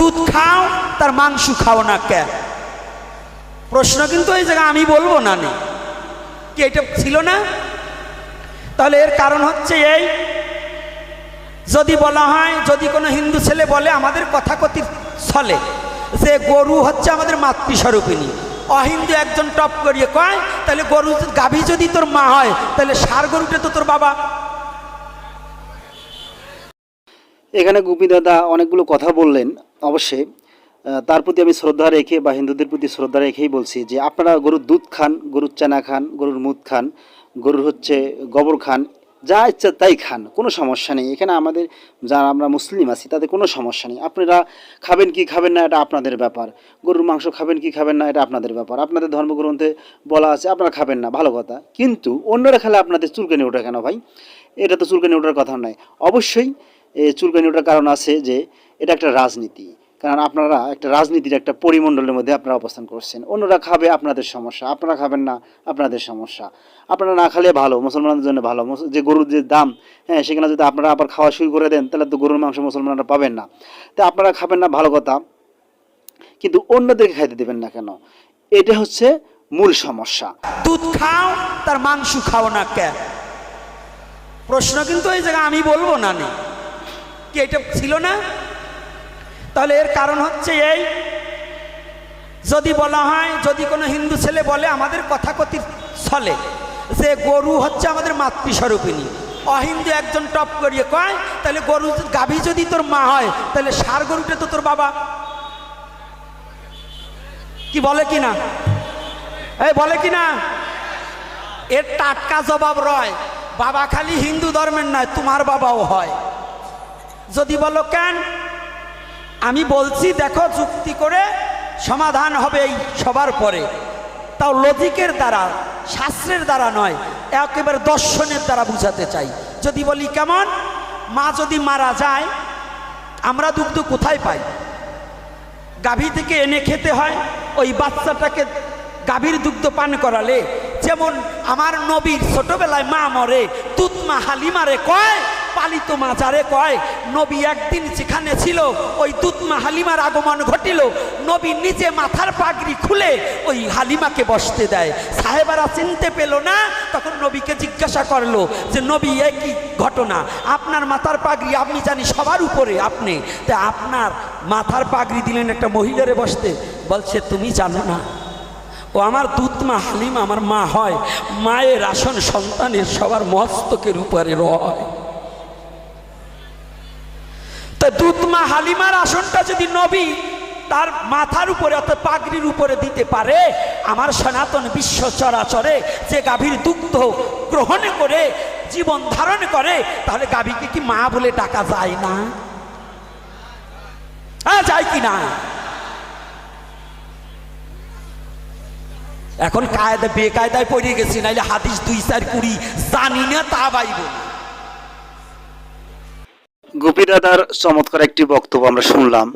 দুধ খাও, তার মাংস খাও না কে প্রশ্ন কিন্তু এই জায়গায় আমি বলব না নে। কি এটা ছিল না? তাহলে এর কারণ হচ্ছে এই, যদি বলা হয়, যদি কোনো হিন্দু ছেলে বলে, আমাদের কথাকথিত ছলে যে গরু হচ্ছে আমাদের মাতৃস্বরূপিণী। অহিন্দু একজন টপ করিয়ে কয়, তাহলে গরু, গাভী যদি তোর মা হয়, তাহলে সার গরুটা তো তোর বাবা। এখানে গোপী দাদা অনেকগুলো কথা বললেন। অবশ্যই তার প্রতি আমি শ্রদ্ধা রেখে বা হিন্দুদের প্রতি শ্রদ্ধা রেখেই বলছি যে আপনারা গরুর দুধ খান, গরুর চানা খান, গরুর মুদ খান, গরুর হচ্ছে গোবর খান, যা ইচ্ছা তাই খান, কোনো সমস্যা নেই। এখানে আমাদের যারা আমরা মুসলিম আছি, তাদের কোনো সমস্যা নেই। আপনারা খাবেন কি খাবেন না, এটা আপনাদের ব্যাপার। গরুর মাংস খাবেন কি খাবেন না, এটা আপনাদের ব্যাপার। আপনাদের ধর্মগ্রন্থে বলা আছে, আপনারা খাবেন না, ভালো কথা। কিন্তু অন্যরা খেলে আপনাদের চুলকানি ওঠে কেন ভাই? এটা তো চুলকানি ওঠার কথা নয়। অবশ্যই চুলকানি ওঠার কারণ আছে যে এটা একটা রাজনীতি। কারণ আপনারা একটা রাজনীতির একটা পরিমণ্ডলের মধ্যে আপনারা অবস্থান করছেন। অন্যরা খাবে আপনাদের সমস্যা, আপনারা খাবেন না আপনাদের সমস্যা। আপনারা না খালে ভালো, মুসলমানদের জন্য ভালো। যে গরুর যে দাম হ্যাঁ সেখানে যদি আপনারা আবার খাওয়া শুরু করে দেন, তাহলে তো গরুর মাংস মুসলমানরা পাবেন না। তো আপনারা খাবেন না, ভালো কথা। কিন্তু অন্যদেরকে খাইতে দেবেন না কেন? এটা হচ্ছে মূল সমস্যা। দুধ খাও, তার মাংস খাও না কে প্রশ্ন কিন্তু এই জায়গায় আমি বলব না নে। কি এটা ছিল না? তাহলে এর কারণ হচ্ছে এই, যদি বলা হয়, যদি কোনো হিন্দু ছেলে বলে, আমাদের কথাকথিত ছলে যে গরু হচ্ছে আমাদের মাতৃস্বরূপিণী। অহিন্দু একজন টপ করিয়ে কয়, তাহলে গরু গাভী যদি তোর মা হয়, তাহলে সার গরুটা তো তোর বাবা। কি বলে কি না? এই বলে কি না? এর টাটকা জবাব রয়, বাবা খালি হিন্দু ধর্মের নয়, তোমার বাবাও হয়। যদি বলো কেন? আমি বলছি, দেখো, যুক্তি করে সমাধান হবে এই সবার পরে। তাও লজিকের দ্বারা, শাস্ত্রের দ্বারা নয়, একেবারে দর্শনের দ্বারা বুঝাতে চাই। যদি বলি কেমন? মা যদি মারা যায়, আমরা দুগ্ধ কোথায় পাই? গাভী থেকে এনে খেতে হয়, ওই বাচ্চাটাকে গাভীর দুগ্ধ পান করালে, যেমন আমার নবীর ছোটবেলায় মা মরে তুতমা হালিমারে কয়? পালিত মা যারে কয়, নবী একদিন যেখানে ছিল, ওই দুতমা হালিমার আগমন ঘটিল। নবী নিজে মাথার পাগড়ি খুলে ওই হালিমাকে বসতে দেয়। সাহেবারা চিনতে পেল না, তখন নবীকে জিজ্ঞাসা করল যে, নবী, এ কি ঘটনা? আপনার মাথার পাগড়ি আপনি জানি সবার উপরে আপনি। তা আপনার মাথার পাগড়ি দিলেন একটা মহিলারে বসতে। বলছে, তুমি জানো না, ও আমার দুধ মা হালিমা, আমার মা হয়। মায়ের আসন সন্তানের সবার মস্তকের উপরে রয় তা দুধমা হালিমার আসনটা যদি নবী তার মাথার উপরে অর্থাৎ পাগড়ির উপরে দিতে পারে, আমার সনাতন বিশ্ব চরাচরে যে গাভীর দুগ্ধ গ্রহণ করে, জীবন ধারণ করে, তাহলে গাভীকে কি মা বলে ডাকা যায় না? হ্যাঁ যায় কি না? এখন কায়দা বেকায়দায় পড়ে গেছি, নাইলে হাদিস দুই চার কুড়ি জানি না তা বাইব গোপী দাদার চমৎকার একটি বক্তব্য আমরা শুনলাম।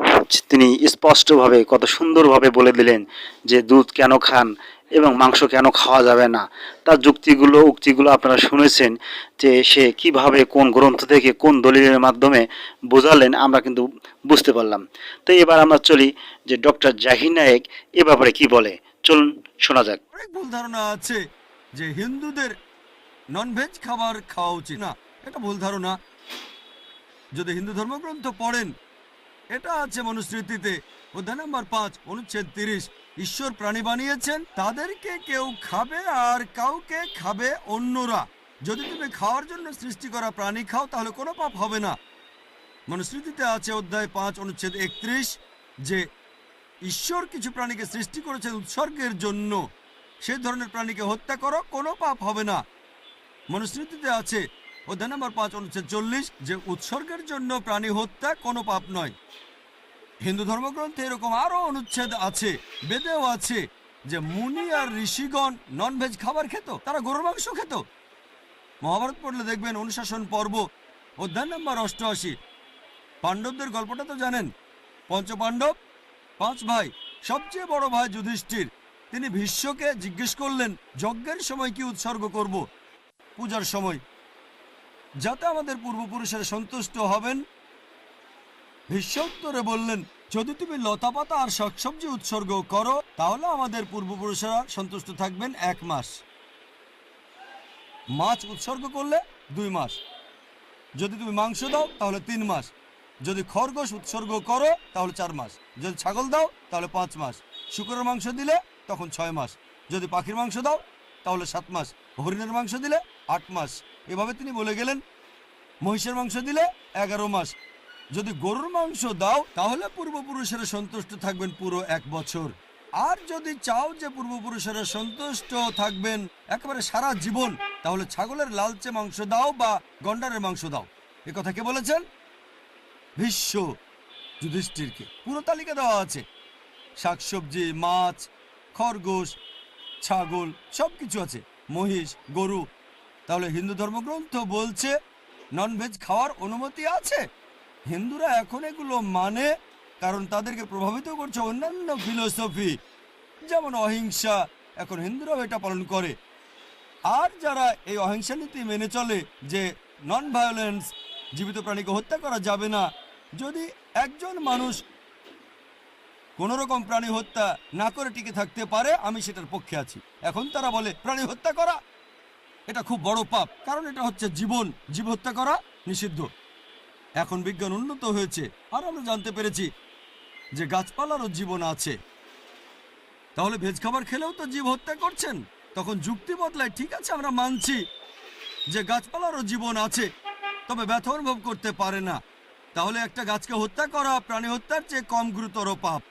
তিনি স্পষ্টভাবে, কত সুন্দরভাবে বলে দিলেন যে, দুধ কেন খান এবং মাংস কেন খাওয়া যাবে না? তার যুক্তিগুলো, উক্তিগুলো আপনারা শুনেছেন যে, সে কীভাবে, কোন গ্রন্থ থেকে কোন দলিলের মাধ্যমে বোঝালেন আমরা কিন্তু বুঝতে পারলাম। তো এবার আমরা চলি যে, ডক্টর জাহির নায়েক এ ব্যাপারে কি বলে? চলুন, শোনা যাক। ভুল ধারণা আছে যে, হিন্দুদের ননভেজ খাবার খাওয়া উচিত না। এটা ভুল ধারণা। যদি হিন্দু ধর্মগ্রন্থ পড়েন, এটা আছে মনুস্মৃতিতে। অধ্যায় নাম্বার পাঁচ, অনুচ্ছেদ তিরিশ, ঈশ্বর প্রাণী বানিয়েছেন, তাদেরকে কেউ খাবে আর কাউকে খাবে অন্যরা। যদি তুমি খাওয়ার জন্য সৃষ্টি করা প্রাণী খাও, তাহলে কোনো পাপ হবে না। মনুস্মৃতিতে আছে অধ্যায় পাঁচ, অনুচ্ছেদ একত্রিশ, যে ঈশ্বর কিছু প্রাণীকে সৃষ্টি করেছেন উৎসর্গের জন্য। সেই ধরনের প্রাণীকে হত্যা করো, কোনো পাপ হবে না। মনুস্মৃতিতে আছে অধ্যায় নম্বর পাঁচ অনুচ্ছেদ চল্লিশ, যে উৎসর্গের জন্য প্রাণী হত্যা কোনো পাপ নয়। হিন্দু ধর্মগ্রন্থে এরকম আরও অনুচ্ছেদ আছে, বেদেও আছে, যে মুনি আর ঋষিগণ ননভেজ খাবার খেত, তারা গরুর মাংস খেত। মহাভারত পড়লে দেখবেন অনুশাসন পর্ব অধ্যায় নম্বর অষ্টআশি। পাণ্ডবদের গল্পটা তো জানেন, পঞ্চপাণ্ডব, পাঁচ ভাই, সবচেয়ে বড় ভাই যুধিষ্ঠির, তিনি ভীষ্মকে জিজ্ঞেস করলেন, যজ্ঞের সময় কি উৎসর্গ করব? পূজার সময়। যাতে আমাদের পূর্বপুরুষেরা সন্তুষ্ট হবেন। উত্তরে বললেন, যদি তুমি লতাপাতা আর শাকসবজি উৎসর্গ করো, তাহলে আমাদের পূর্বপুরুষেরা সন্তুষ্ট থাকবেন এক মাস। মাছ উৎসর্গ করলে দুই মাস। যদি তুমি মাংস দাও, তাহলে তিন মাস। যদি খরগোশ উৎসর্গ করো, তাহলে চার মাস। যদি ছাগল দাও, তাহলে পাঁচ মাস। শুকরের মাংস দিলে, তখন ছয় মাস। যদি পাখির মাংস দাও তাহলে সাত মাস। হরিণের মাংস দিলে আট মাস। এভাবে তিনি বলে গেলেন, মহিষের মাংস দিলে এগারো মাস। যদি গরুর মাংস দাও, তাহলে পূর্বপুরুষেরা সন্তুষ্ট থাকবেন পুরো এক বছর। আর যদি চাও যে পূর্বপুরুষেরা সন্তুষ্ট থাকবেন একেবারে সারা জীবন, তাহলে ছাগলের লালচে মাংস দাও বা গন্ডারের মাংস দাও। এ কথা কে বলেছেন? ভীষ্ম যুধিষ্ঠিরকে। পুরো তালিকা দেওয়া আছে। শাকসবজি, মাছ, খরগোশ ছাগল সব কিছু আছে। মহিষ, গরু। তাহলে হিন্দু ধর্মগ্রন্থ বলছে ননভেজ খাওয়ার অনুমতি আছে? হিন্দুরা এখন এগুলো মানে কারণ তাদেরকে প্রভাবিত করছে অন্যান্য ফিলোসফি যেমন অহিংসা। এখন হিন্দুরাও এটা পালন করে। আর যারা এই অহিংসা নীতি মেনে চলে, যে নন ভায়োলেন্স জীবিত প্রাণীকে হত্যা করা যাবে না, যদি একজন মানুষ কোনো রকম প্রাণী হত্যা না করে টিকে থাকতে পারে, আমি সেটার পক্ষে আছি। এখন তারা বলে, প্রাণী হত্যা করা? এটা খুব বড় পাপ, কারণ এটা হচ্ছে জীবন, জীব হত্যা করা নিষিদ্ধ। এখন বিজ্ঞান উন্নত হয়েছে, আর আমরা জানতে পেরেছি যে গাছপালারও জীবন আছে। তাহলে ভেজ খাবার খেলেও তো জীব হত্যা করছেন। তখন যুক্তি বদলায়, ঠিক আছে, আমরা মানছি যে গাছপালারও জীবন আছে, তবে ব্যথা অনুভব করতে পারে না। তাহলে একটা গাছকে হত্যা করা, প্রাণী হত্যার চেয়ে কম গুরুতর পাপ।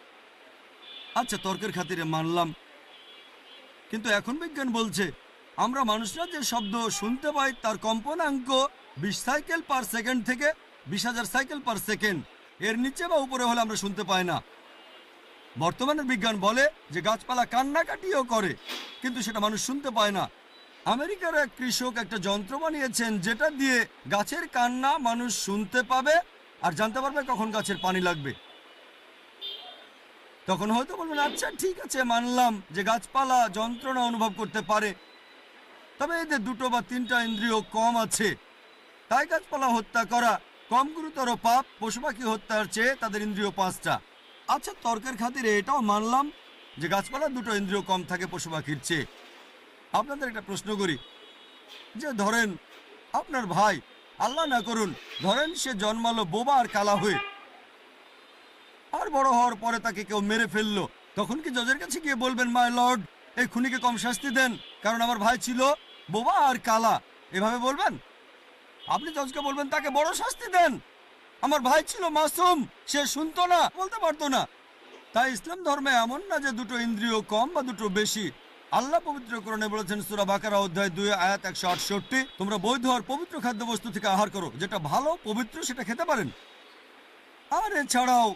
আচ্ছা তর্কের খাতিরে মানলাম। কিন্তু এখন বিজ্ঞান বলছে, আমরা মানুষরা যে শব্দ শুনতে পাই তার কম্পনাঙ্ক বিশ সাইকেল পার সেকেন্ড থেকে বিশ হাজার সাইকেল পার সেকেন্ড। এর নিচে বা উপরে হলে আমরা শুনতে পাই না। বর্তমানের বিজ্ঞান বলে যে গাছপালা কান্নাকাটিও করে, কিন্তু সেটা মানুষ শুনতে পায় না। আমেরিকার এক কৃষক একটা যন্ত্র বানিয়েছেন যেটা দিয়ে গাছের কান্না মানুষ শুনতে পাবে আর জানতে পারবে কখন গাছের পানি লাগবে। তখন হয়তো বলবেন আচ্ছা ঠিক আছে, মানলাম যে গাছপালা যন্ত্রণা অনুভব করতে পারে। তবে এদের দুটো বা তিনটা ইন্দ্রিয় কম আছে, তাই গাছপালা হত্যা করা, কম গুরুতর পাপ, পশু পাখি হত্যার চেয়ে তাদের ইন্দ্রিয় পাঁচটা। আচ্ছা তর্কের খাতিরে এটাও মানলাম যে গাছপালার দুটো ইন্দ্রিয় কম থাকে পশু পাখির চেয়ে। আপনাদের একটা প্রশ্ন করি। যে ধরেন, আপনার ভাই, আল্লাহ না করুন, ধরেন সে জন্মালো বোবা আর কালা হয়ে আর বড় হওয়ার পরে তাকে কেউ মেরে ফেলল। তখন কি জজের কাছে গিয়ে বলবেন মাই লর্ড এই খুনিকে কম শাস্তি দেন, কারণ আমার ভাই ছিল বোবা আর কালা। এভাবে বলবেন? আপনি জজকে বলবেন, তাকে বড় শাস্তি দেন। আমার ভাই ছিল মাসুম, সে শুনতো না, বলতে পারতো না। তাই ইসলাম ধর্মে এমন না যে দুটো ইন্দ্রিয় কম বা দুটো বেশি। আল্লাহ পবিত্র করণে বলেছেন, সুরা বাকারা অধ্যায় দুই, আয়াত একশো আটষট্টি, তোমরা বৈধ আর পবিত্র খাদ্যবস্তু থেকে আহার করো, যেটা ভালো, পবিত্র, সেটা খেতে পারেন। আর এছাড়াও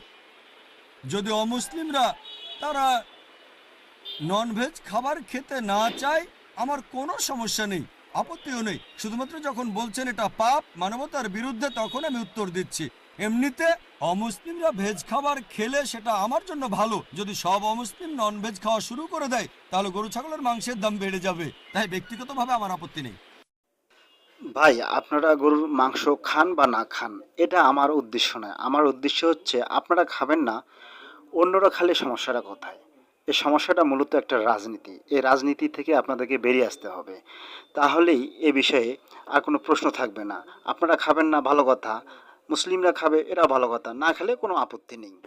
যদি অমুসলিমরা তারা ননভেজ খাবার খেতে না চায়, আমার কোনো সমস্যা নেই, আপত্তিও নেই। শুধুমাত্র যখন বলছেন এটা পাপ, মানবতার বিরুদ্ধে তখন আমি উত্তর দিচ্ছি। এমনিতে অমুসলিমরা ভেজ খাবার খেলে সেটা আমার জন্য ভালো। যদি সব অমুসলিম ননভেজ খাওয়া শুরু করে দেয়, তাহলে গরু, ছাগলের মাংসের দাম বেড়ে যাবে। তাই ব্যক্তিগতভাবে আমার আপত্তি নেই। ভাই, আপনারা গরুর মাংস খান বা না খান, এটা আমার উদ্দেশ্য নয়। আমার উদ্দেশ্য হচ্ছে, আপনারা খাবেন না, অন্যরা খালে সমস্যাটা কোথায়? এই সমস্যাটা মূলত একটা রাজনীতি। এই রাজনীতি থেকে আপনাদেরকে বেরিয়ে আসতে হবে। তাহলেই এ বিষয়ে আর কোনো প্রশ্ন থাকবে না। আপনারা খাবেন না, ভালো কথা। মুসলিমরা খাবে, এরা ভালো কথা। না খেলে কোনো আপত্তি নেই।